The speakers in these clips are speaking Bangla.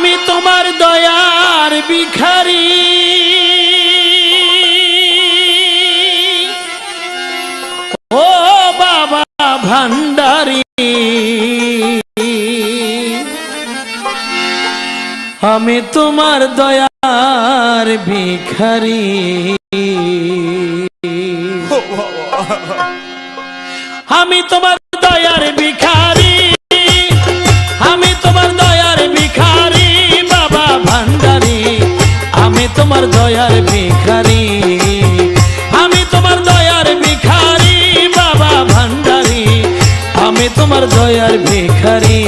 আমি তোমার দয়ার ভিখারি। ও বাবা ভান্ডারি। আমি তোমার দয়ার ভিখারি। আমি তোমার তোমার দয়ার ভিখারি। আমি তোমার দয়ার ভিখারি, বাবা ভান্ডারি। আমি তোমার দয়ার ভিখারি।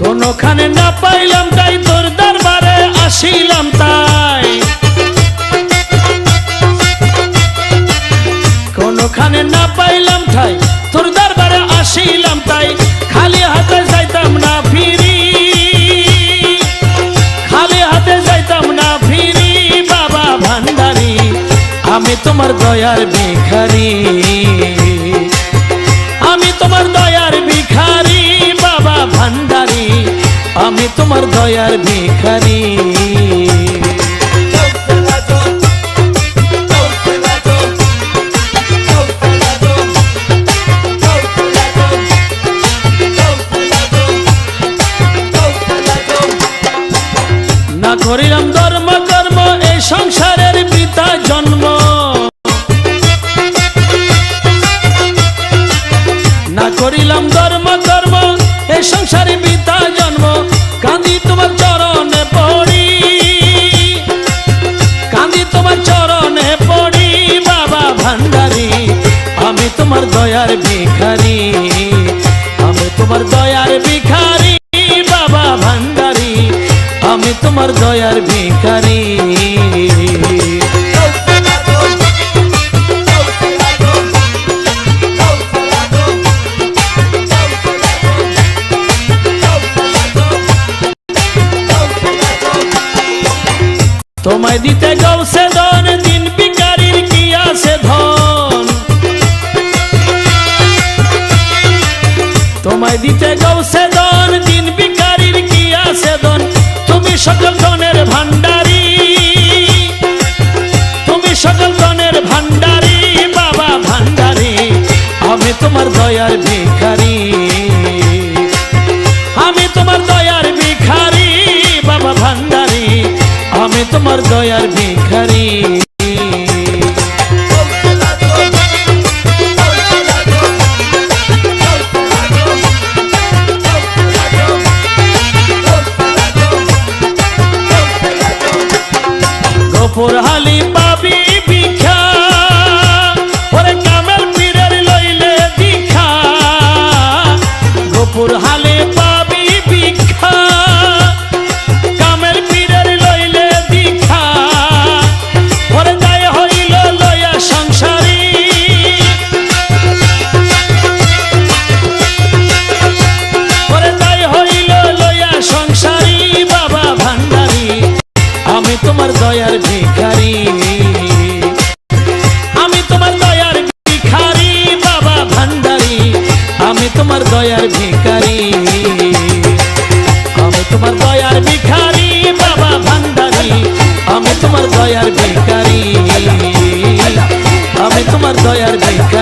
কোনখানে না পাইলাম তাই আমি তোমার দয়ার ভিখারি। আমি তোমার দয়ার ভিখারি, বাবা ভান্ডারি। আমি তোমার দয়ার ভিখারি। না করিলাম ধর্ম, কর্ম, এই সংসারের করিলাম ধর্ম কর্ম এই সংসারে পিতা জন্ম। কান্দি তোমার চরণে পড়ি। কান্দি তোমার চরণে পড়ি, বাবা ভান্ডারি। আমি তোমার দয়ার ভিখারি। আমি তোমার দয়ার ভিখারি, বাবা ভান্ডারি। আমি তোমার দয়ার ভিখারি। সকল ধনের ভান্ডারি তুমি সকল ধনের ভান্ডারি বাবা ভান্ডারি আমি তোমার দয়ার ভিখারি। আমি তোমার দয়ার ভিখারি, বাবা ভান্ডারি আমি তোমার দয়ার ভিখারি। for তোমার দয়ার ভিখারি। আমি তোমার দয়ার ভিখারি, বাবা ভান্ডারি। আমি তোমার দয়ার ভিখারি। আমি তোমার দয়ার ভিখারি, বাবা ভান্ডারি। আমি তোমার দয়ার ভিখারি। আমি তোমার দয়ার ভিখারি।